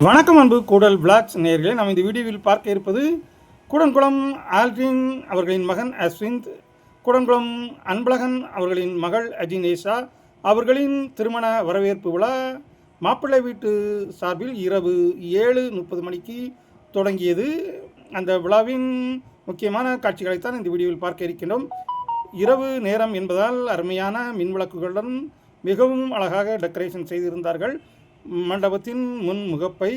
வணக்கம் அன்பு கூடல் பிளாக்ஸ் நேர்களே நாம் இந்த வீடியோவில் பார்க்க இருப்பது கூடன்குளம் ஆல்ட்ரின் அவர்களின் மகன் அஸ்விந்த் கூடன்குளம் அன்பழகன் அவர்களின் மகள் அஜினேஷா அவர்களின் திருமண வரவேற்பு விழா மாப்பிள்ளை வீட்டு சார்பில் இரவு ஏழு முப்பது மணிக்கு தொடங்கியது. அந்த விழாவின் முக்கியமான காட்சிகளைத்தான் இந்த வீடியோவில் பார்க்க இருக்கின்றோம். இரவு நேரம் என்பதால் அருமையான மின் விளக்குகளுடன் மிகவும் அழகாக டெக்கரேஷன் செய்திருந்தார்கள். மண்டபத்தின் முன் முகப்பை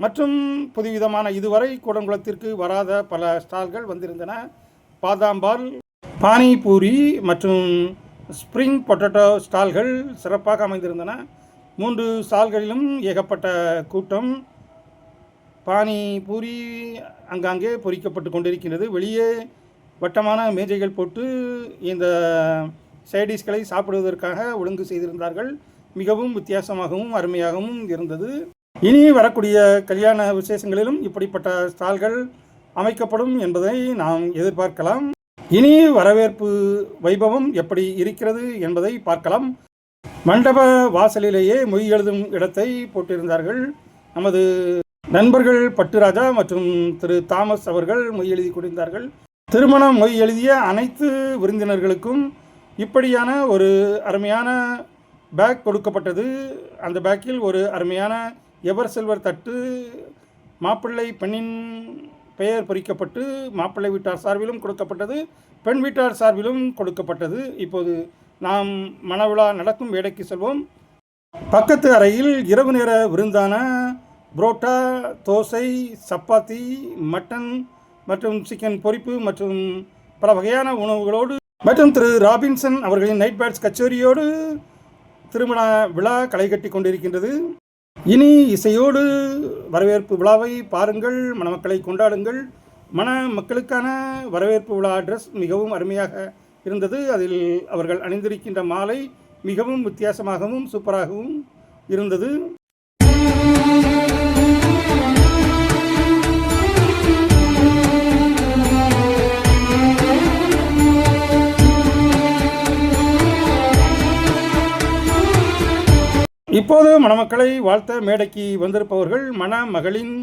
மற்றும் புதுவிதமான இதுவரை கூடங்குளத்திற்கு வராத பல ஸ்டால்கள் வந்திருந்தன. பாதாம்பால் பானிபூரி மற்றும் ஸ்ப்ரிங் பொட்டேட்டோ ஸ்டால்கள் சிறப்பாக அமைந்திருந்தன. மூன்று ஸ்டால்களிலும் ஏகப்பட்ட கூட்டம் பானிபூரி அங்காங்கே பொறிக்கப்பட்டு கொண்டிருக்கின்றது வெளியே வட்டமான மேஜைகள் போட்டு இந்த சைடிஷ்களை சாப்பிடுவதற்காக ஒழுங்கு செய்திருந்தார்கள். மிகவும் வித்தியாசமாகவும் அருமையாகவும் இருந்தது. இனி வரக்கூடிய கல்யாண விசேஷங்களிலும் இப்படிப்பட்ட ஸ்டால்கள் அமைக்கப்படும் என்பதை நாம் எதிர்பார்க்கலாம். இனி வரவேற்பு வைபவம் எப்படி இருக்கிறது என்பதை பார்க்கலாம். மண்டப வாசலிலேயே மொய் எழுதும் இடத்தை போட்டிருந்தார்கள். நமது நண்பர்கள் பட்டுராஜா மற்றும் திரு தாமஸ் அவர்கள் மொய் எழுதி கொண்டிருந்தார்கள் திருமணம் மொய் எழுதிய அனைத்து விருந்தினர்களுக்கும் இப்படியான ஒரு அருமையான பேக் கொடுக்கப்பட்டது. அந்த பேக்கில் ஒரு அருமையான எவர் செல்வர் தட்டு மாப்பிள்ளை பெண்ணின் பெயர் பொறிக்கப்பட்டு மாப்பிள்ளை வீட்டார் சார்பிலும் கொடுக்கப்பட்டது பெண் வீட்டார் சார்பிலும் கொடுக்கப்பட்டது. இப்போது நாம் மணவிழா நடக்கும் வேடைக்கு செல்வோம். பக்கத்து அறையில் இரவு நேர விருந்தான புரோட்டா தோசை சப்பாத்தி மட்டன் மற்றும் சிக்கன் பொரிப்பு மற்றும் பல வகையான உணவுகளோடு மற்றும் திரு ராபின்சன் அவர்களின் நைட் பேட்ஸ் கச்சேரியோடு திருமண விழா களை கட்டி கொண்டிருக்கின்றது. இனி இசையோடு வரவேற்பு விழாவை பாருங்கள் மணமக்களை கொண்டாடுங்கள். மண மக்களுக்கான வரவேற்பு விழா ட்ரெஸ் மிகவும் அருமையாக இருந்தது. அதில் அவர்கள் அணிந்திருக்கின்ற மாலை மிகவும் வித்தியாசமாகவும் சூப்பராகவும் இருந்தது. இப்போது மணமக்களை வாழ்த்த மேடைக்கு வந்திருப்பவர்கள் மணமகளின்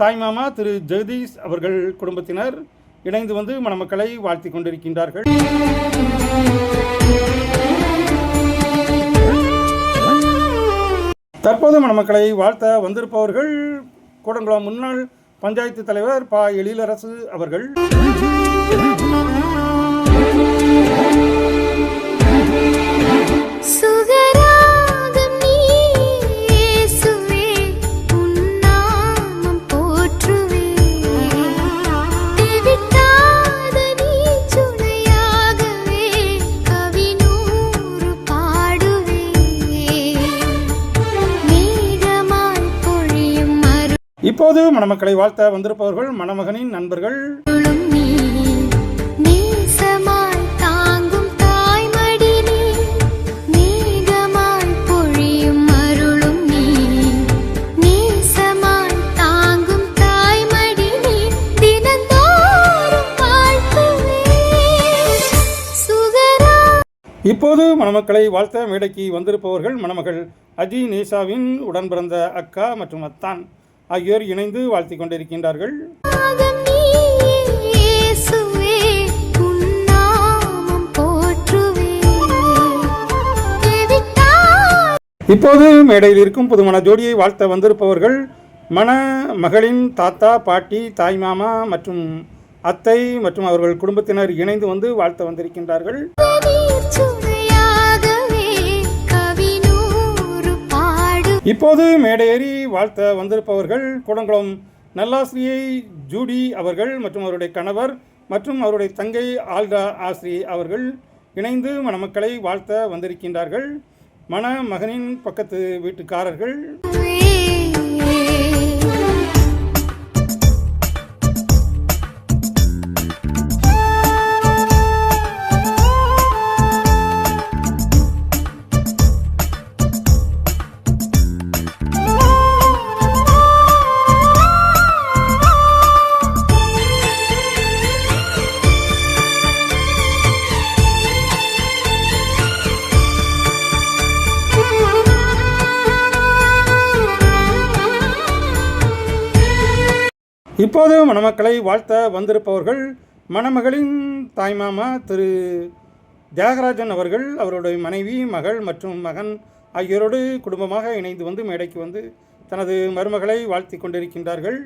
தாய்மாமா திரு ஜெகதீஷ் அவர்கள் குடும்பத்தினர். இணைந்து வந்து மணமக்களை வாழ்த்தி கொண்டிருக்கின்றார்கள். தற்போது மணமக்களை வாழ்த்த வந்திருப்பவர்கள் கூடங்குளம் முன்னாள் பஞ்சாயத்து தலைவர் பா எழிலரசு அவர்கள். மணமக்களை வாழ்த்த வந்திருப்பவர்கள் மணமகனின் நண்பர்கள். இப்போது மணமக்களை வாழ்த்த மேடைக்கு வந்திருப்பவர்கள் மணமகள் அஜி நேசாவின் உடன் பிறந்த அக்கா மற்றும் அத்தான். ஆகியோர் இணைந்து வாழ்த்தி கொண்டிருக்கின்றார்கள். இப்போது மேடையில் இருக்கும் புதுமண ஜோடியை வாழ்த்த வந்திருப்பவர்கள் மண மகளின் தாத்தா பாட்டி தாய்மாமா மற்றும் அத்தை மற்றும் அவர்கள் குடும்பத்தினர் இணைந்து வந்து வாழ்த்த வந்திருக்கின்றார்கள். இப்போது மேடையேறி வாழ்த்த வந்திருப்பவர்கள் கூடங்குளம் நல்லாசிரியை ஜூடி அவர்கள் மற்றும் அவருடைய கணவர் மற்றும் அவருடைய தங்கை ஆல்ரா ஆசிரியை அவர்கள் இணைந்து மணமக்களை வாழ்த்த வந்திருக்கின்றார்கள். மணமகனின் பக்கத்து வீட்டுக்காரர்கள். மணமக்களை வாழ்த்த வந்திருப்பவர்கள் மணமகளின் தாய்மாமா திரு. தியாகராஜன் அவர்கள் அவருடைய மனைவி மகள் மற்றும் மகன் ஆகியோரோடு குடும்பமாக இணைந்து வந்து மேடைக்கு வந்து தனது மருமகளை வாழ்த்தி கொண்டிருக்கின்றார்கள்.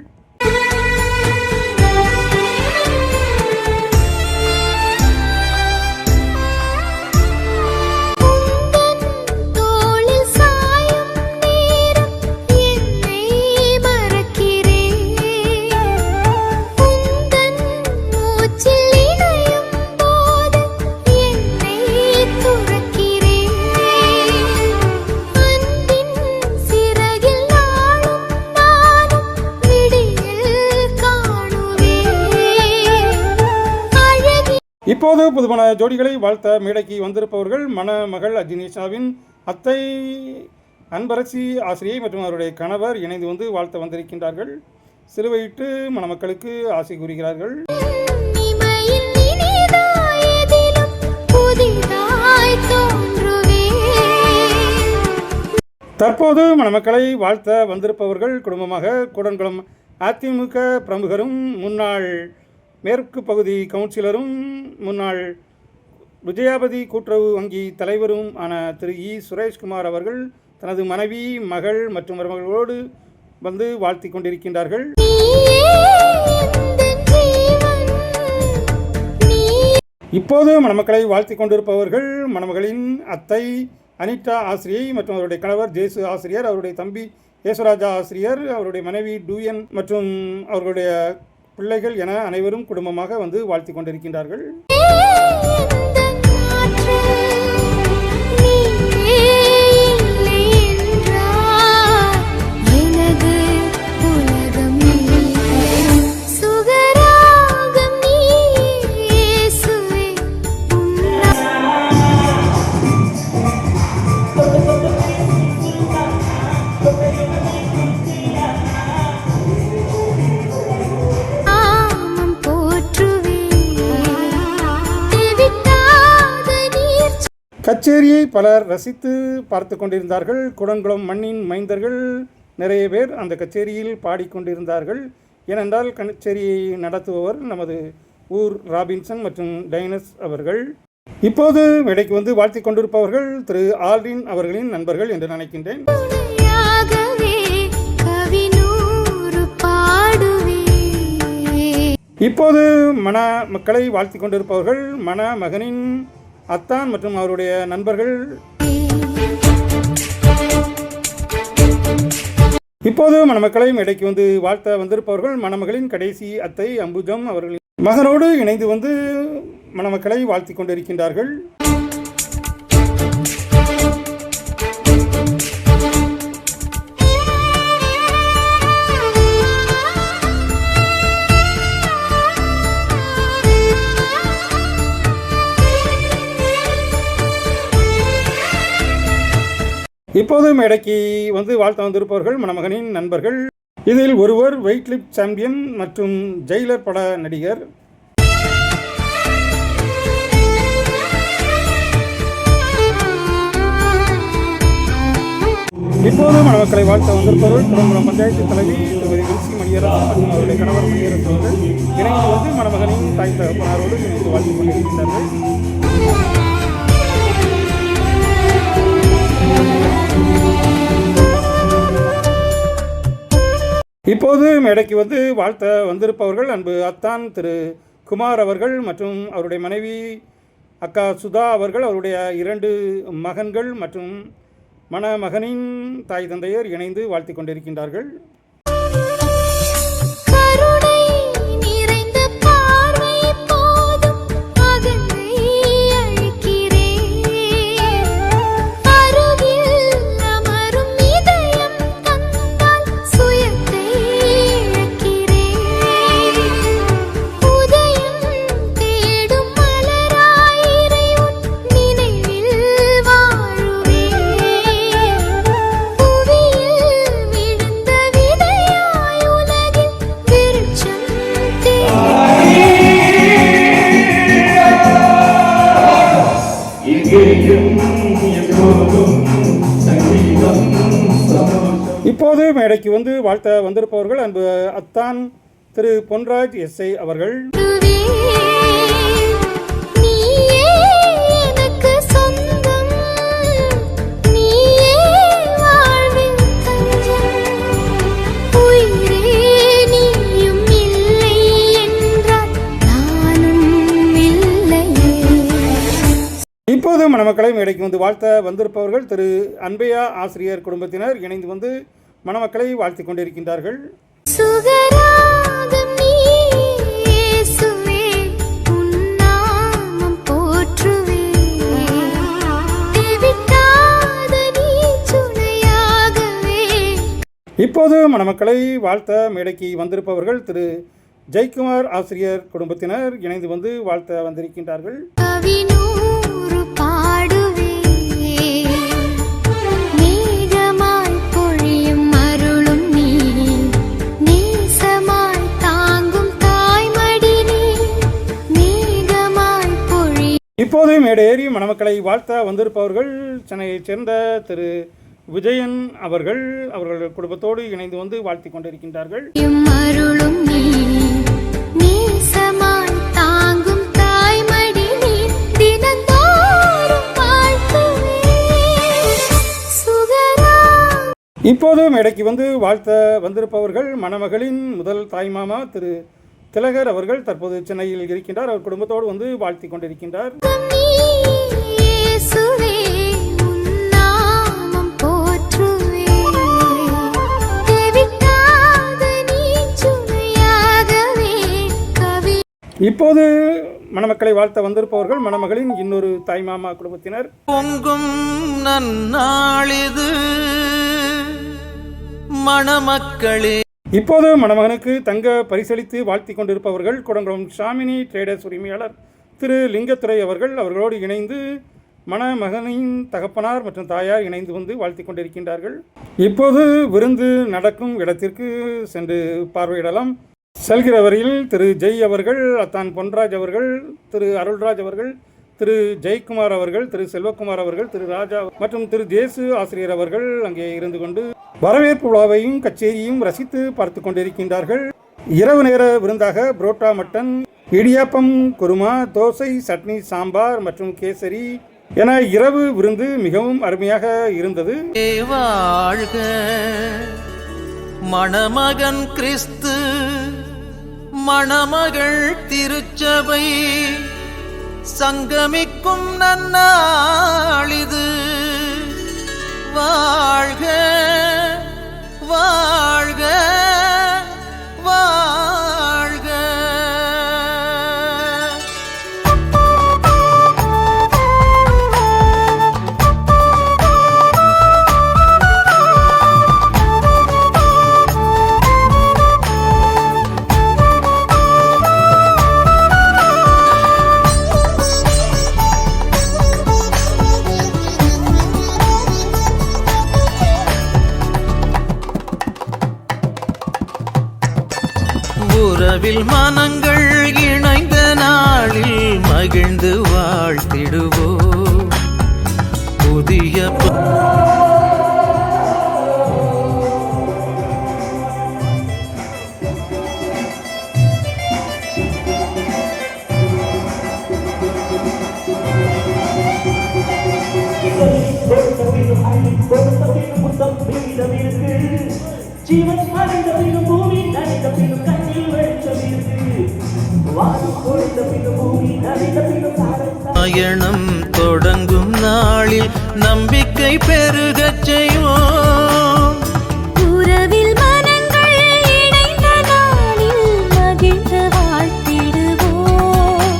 இப்போது புதுமண ஜோடிகளை வாழ்த்த மேடைக்கு வந்திருப்பவர்கள் மணமகள் அஜினேஷாவின் அத்தை அன்பரசி ஆசிரியை மற்றும் அவருடைய கணவர் இணைந்து வந்து வாழ்த்த வந்திருக்கின்றார்கள். சிலுவையிட்டு மணமக்களுக்கு ஆசை கூறுகிறார்கள். தற்போது மணமக்களை வாழ்த்த வந்திருப்பவர்கள் குடும்பமாக கூடன்குளம் அதிமுக பிரமுகரும் முன்னாள் மேற்கு பகுதி கவுன்சிலரும் முன்னாள் விஜயாபதி கூட்டுறவு வங்கி தலைவரும் ஆன திரு இ. சுரேஷ்குமார் அவர்கள் தனது மனைவி மகள் மற்றும் மருமகளோடு வந்து வாழ்த்தி கொண்டிருக்கின்றார்கள். இப்போது மணமக்களை வாழ்த்தி கொண்டிருப்பவர்கள் மணமகளின் அத்தை அனிதா ஆசிரியை மற்றும் அவருடைய கணவர் ஜேசு ஆசிரியர் அவருடைய தம்பி யேசுராஜா ஆசிரியர் அவருடைய மனைவி டூயன் மற்றும் அவர்களுடைய பிள்ளைகள் என அனைவரும் குடும்பமாக வந்து வாழ்த்தி கொண்டிருக்கின்றார்கள். கச்சேரியை பலர் ரசித்து பார்த்து கொண்டிருந்தார்கள். குடங்குளம் மண்ணின் மைந்தர்கள் நிறைய பேர் அந்த கச்சேரியில் பாடிக்கொண்டிருந்தார்கள் ஏனென்றால் கச்சேரியை நடத்துபவர் நமது ஊர் ராபின்சன் மற்றும் டைனஸ் அவர்கள். இப்போது மேடைக்கு வந்து வாழ்த்தி கொண்டிருப்பவர்கள் திரு ஆல்ரின் அவர்களின் நண்பர்கள் என்று நினைக்கின்றேன். இப்போது மண மக்களை வாழ்த்தி கொண்டிருப்பவர்கள் மண மகனின் அத்தான் மற்றும் அவருடைய நண்பர்கள். இப்போது மணமக்களையும் இடைக்கு வந்து வாழ்த்த வந்திருப்பவர்கள் மணமகளின் கடைசி அத்தை அம்புஜம் அவர்களின் மகனோடு இணைந்து வந்து மணமக்களை வாழ்த்தி கொண்டிருக்கின்றார்கள். இப்போது மேடைக்கு வந்து வாழ்த்த வந்திருப்பவர்கள் மணமகனின் நண்பர்கள். இதில் ஒருவர் வெயிட் லிஃப்ட் சாம்பியன் மற்றும் ஜெயிலர் பட நடிகர். இப்போது மணமக்களை வாழ்த்த வந்திருப்பவர்கள் குடங்குளம் பஞ்சாயத்து தலைவி திருமதி வில்சி மணியரசன் மற்றும் அவருடைய கணவர் மணியரசன் அவர்கள். இணைந்து வந்து மணமகனின் தாய் தகப்பனாரோடு இணைந்து வாழ்த்து கொண்டிருக்கின்றனர் இப்போது மேடைக்கு வந்து வாழ்த்த வந்திருப்பவர்கள் அன்பு அத்தான் திரு குமார் அவர்கள் மற்றும் அவருடைய மனைவி அக்கா சுதா அவர்கள் அவருடைய இரண்டு மகன்கள் மற்றும் மணமகனின் தாய் தந்தையர் இணைந்து வாழ்த்தி கொண்டிருக்கின்றார்கள். மேடைக்கு வந்து வாழ்த்த வந்திருப்பவர்கள் அன்பு அத்தான் திரு பொன்ராஜ் எஸ்ஐ அவர்கள். இப்போது மணமக்களை மேடைக்கு வந்து வாழ்த்த வந்திருப்பவர்கள் திரு அன்பையா ஆசிரியர் குடும்பத்தினர் இணைந்து வந்து மணமக்களை வாழ்த்திக் கொண்டிருக்கின்றார்கள். இப்போது மணமக்களை வாழ்த்த மேடைக்கு வந்திருப்பவர்கள் திரு. ஜெயக்குமார் ஆசிரியர் குடும்பத்தினர் இணைந்து வந்து வாழ்த்த வந்திருக்கின்றார்கள். இப்போது மேடையேறி மணமக்களை வாழ்த்த வந்திருப்பவர்கள் சென்னையைச் சேர்ந்த திரு. விஜயன் அவர்கள் அவர்கள் குடும்பத்தோடு இணைந்து வந்து வாழ்த்திக் கொண்டிருக்கின்றார்கள். இப்போது மேடைக்கு வந்து வாழ்த்த வந்திருப்பவர்கள் மணமகளின் முதல் தாய்மாமா திரு. திலகர் அவர்கள் தற்போது சென்னையில் இருக்கின்றார். அவர் குடும்பத்தோடு வந்து வாழ்த்திக் கொண்டிருக்கின்றார். இப்போது மணமக்களை வாழ்த்த வந்திருப்பவர்கள் மணமகளின் இன்னொரு தாய்மாமா குடும்பத்தினர். பொங்கும் நன்னாளிது மணமக்களே. இப்போது மணமகனுக்கு தங்க பரிசளித்து வாழ்த்தி கொண்டிருப்பவர்கள் குடங்குளம் ஷாமினி ட்ரேடர்ஸ் உரிமையாளர் திரு லிங்கத்துறை அவர்கள் அவர்களோடு இணைந்து மணமகனின் தகப்பனார் மற்றும் தாயார் இணைந்து வந்து வாழ்த்தி கொண்டிருக்கின்றார்கள். இப்போது விருந்து நடக்கும் இடத்திற்கு சென்று பார்வையிடலாம். செல்கிற வரையில் திரு ஜெய் அவர்கள் அத்தான் பொன்ராஜ் அவர்கள் திரு அருள்ராஜ் அவர்கள் திரு ஜெயக்குமார் அவர்கள் திரு செல்வகுமார் அவர்கள் திரு ராஜா மற்றும் திரு ஜேசு ஆசிரியர் அவர்கள் அங்கே இருந்து கொண்டு வரவேற்பு விழாவையும் கச்சேரியும் ரசித்து பார்த்து கொண்டிருக்கின்றார்கள். இரவு நேர விருந்தாக புரோட்டா மட்டன் இடியாப்பம் குருமா தோசை சட்னி சாம்பார் மற்றும் கேசரி என இரவு விருந்து மிகவும் அருமையாக இருந்தது. வாழ்க மணமகன் கிறிஸ்து மணமகள் திருச்சபை சங்கமிக்கும் நன்னாளிது. வா உறவில் மனங்கள் இணைந்த நாளில் மகிழ்ந்து வாழ்த்திடுவோம். புதிய பயணம் தொடங்கும் நாளில் நம்பிக்கை பெருகச் செய்வோம். உறவில் மனங்கள் இணைந்த நாளில் மகிழ்ந்து வாழ்த்திடுவோம்.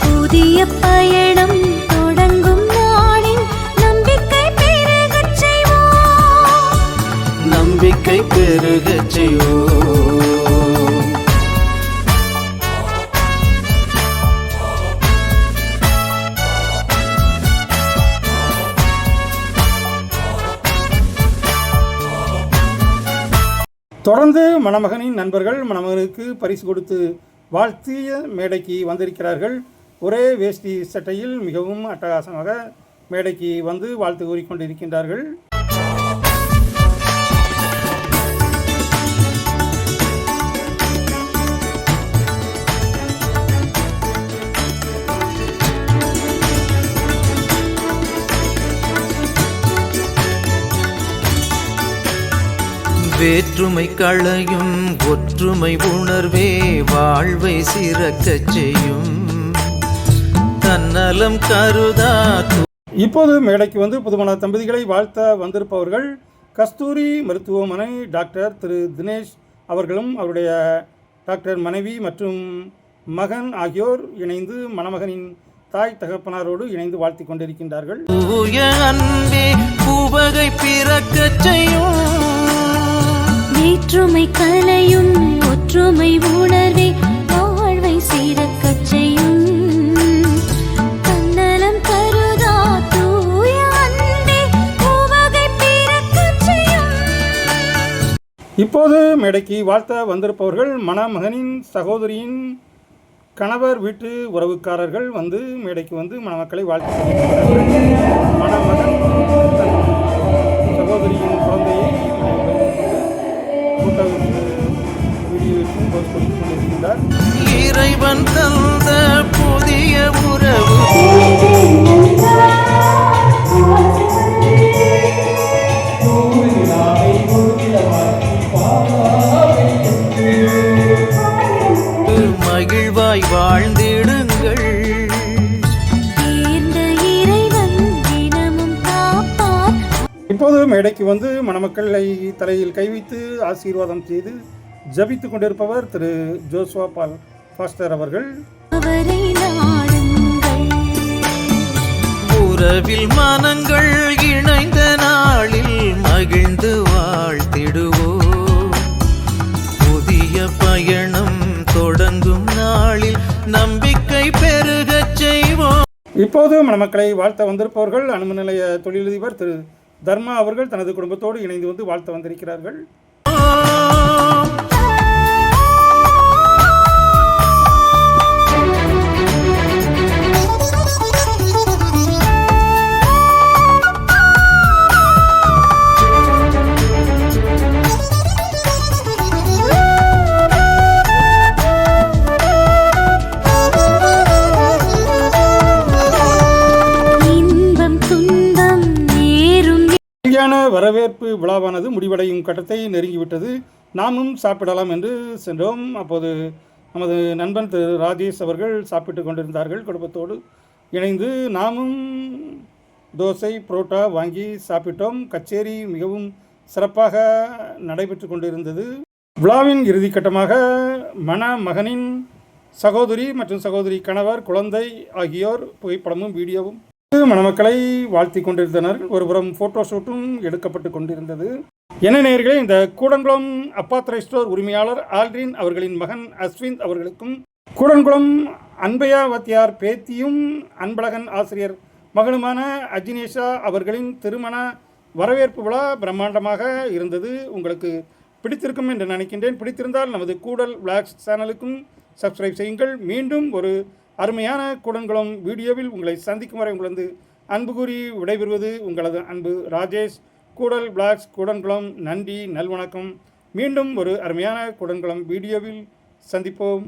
புதிய பயணம் தொடங்கும் நாளில் நம்பிக்கை பெருகச் செய்வோம். நம்பிக்கை பெருகச் செய்வோம். தொடர்ந்து மணமகனின் நண்பர்கள் மணமகனுக்கு பரிசு கொடுத்து வாழ்த்திய மேடைக்கு வந்திருக்கிறார்கள். ஒரே வேஷ்டி சட்டையில் மிகவும் அட்டகாசமாக மேடைக்கு வந்து வாழ்த்து கூறிக்கொண்டிருக்கின்றார்கள். வேற்றுமை களையும் ஒற்றுமை உணர்வே வாழ்வை சிறக்கச் செய்யும். தன்னலம் கருதா இப்போது மேடைக்கு வந்து புதுமண தம்பதிகளை வாழ்த்த வந்திருப்பவர்கள் கஸ்தூரி மருத்துவமனை டாக்டர் திரு தினேஷ் அவர்களும் அவருடைய டாக்டர் மனைவி மற்றும் மகன் ஆகியோர் இணைந்து மணமகனின் தாய் தகப்பனாரோடு இணைந்து வாழ்த்தி கொண்டிருக்கின்றார்கள். வேற்றுமை கலையும் ஒற்றுமை உணர்வே வாழ்வை சீரக்கச் செய்யும் தன்னலம் கருதா தூய அன்பே உவகை பிறக்கச் செய்யும் இப்போது மேடைக்கு வாழ்த்த வந்திருப்பவர்கள் மணமகனின் சகோதரியின் கணவர் வீட்டு உறவுக்காரர்கள் வந்து மேடைக்கு வந்து மணமக்களை வாழ்த்து மணமகன் இறைவன் தந்த புதிய உறவு. மகிழ்வாய் வாழ்ந்திடுங்கள். இப்போது மேடைக்கு வந்து மணமக்களை தலையில் கை வைத்து ஆசீர்வாதம் செய்து ஜபித்துக் கொண்டிருப்பவர் திரு ஜோஸ்வா பால் ஃபாஸ்டர் அவர்கள். அவரை நாடுங்கள். உறவில் மனங்கள் இணைந்த நாளில் மகிழ்ந்து வாழ்த்திடுவோம். புதிய பயணம் தொடங்கும் நாளில் நம்பிக்கை பெருகச் செய்வோம். இப்போது மணமக்களை வாழ்த்த வந்திருப்பவர்கள் அனுமதி நிலைய தொழிலதிபர் திரு தர்மா அவர்கள் தனது குடும்பத்தோடு இணைந்து வந்து வாழ்த்த வந்திருக்கிறார்கள். கல்யாண வரவேற்பு விழாவானது முடிவடையும் கட்டத்தை நெருங்கிவிட்டது. நாமும் சாப்பிடலாம் என்று சென்றோம். அப்போது நமது நண்பன் திரு ராஜேஷ் அவர்கள் சாப்பிட்டு கொண்டிருந்தார்கள். குடும்பத்தோடு இணைந்து நாமும் தோசை புரோட்டா வாங்கி சாப்பிட்டோம். கச்சேரி மிகவும் சிறப்பாக நடைபெற்று கொண்டிருந்தது. விழாவின் இறுதிக்கட்டமாக மணமகனின் சகோதரி மற்றும் சகோதரி கணவர் குழந்தை ஆகியோர் புகைப்படமும் வீடியோவும் மணமக்களை வாழ்த்தி கொண்டிருந்தனர். ஒருபுறம் ஃபோட்டோ ஷூட்டும் எடுக்கப்பட்டு கொண்டிருந்தது. என்ன நேர்களே இந்த கூடன்குளம் அப்பாத்திரை ஸ்டோர் உரிமையாளர் ஆல்ட்ரின் அவர்களின் மகன் அஸ்விந்த் அவர்களுக்கும் கூடன்குளம் அன்பையா வாத்தியார் பேத்தியும் அன்பழகன் ஆசிரியர் மகனுமான அஜினேஷா அவர்களின் திருமண வரவேற்பு விழா பிரம்மாண்டமாக இருந்தது. உங்களுக்கு பிடித்திருக்கும் என்று நினைக்கின்றேன். பிடித்திருந்தால் நமது கூடல் விளாக்ஸ் சேனலுக்கும் சப்ஸ்கிரைப் செய்யுங்கள். மீண்டும் ஒரு அருமையான கூடன்குளம் வீடியோவில் உங்களை சந்திக்கும் வரை உங்களது அன்பு கூறி விடைபெறுவது உங்களது அன்பு ராஜேஷ். கூடல் பிளாக்ஸ் கூடன்குளம் நன்றி நல்வணக்கம். மீண்டும் ஒரு அருமையான குடன்குளம் வீடியோவில் சந்திப்போம்.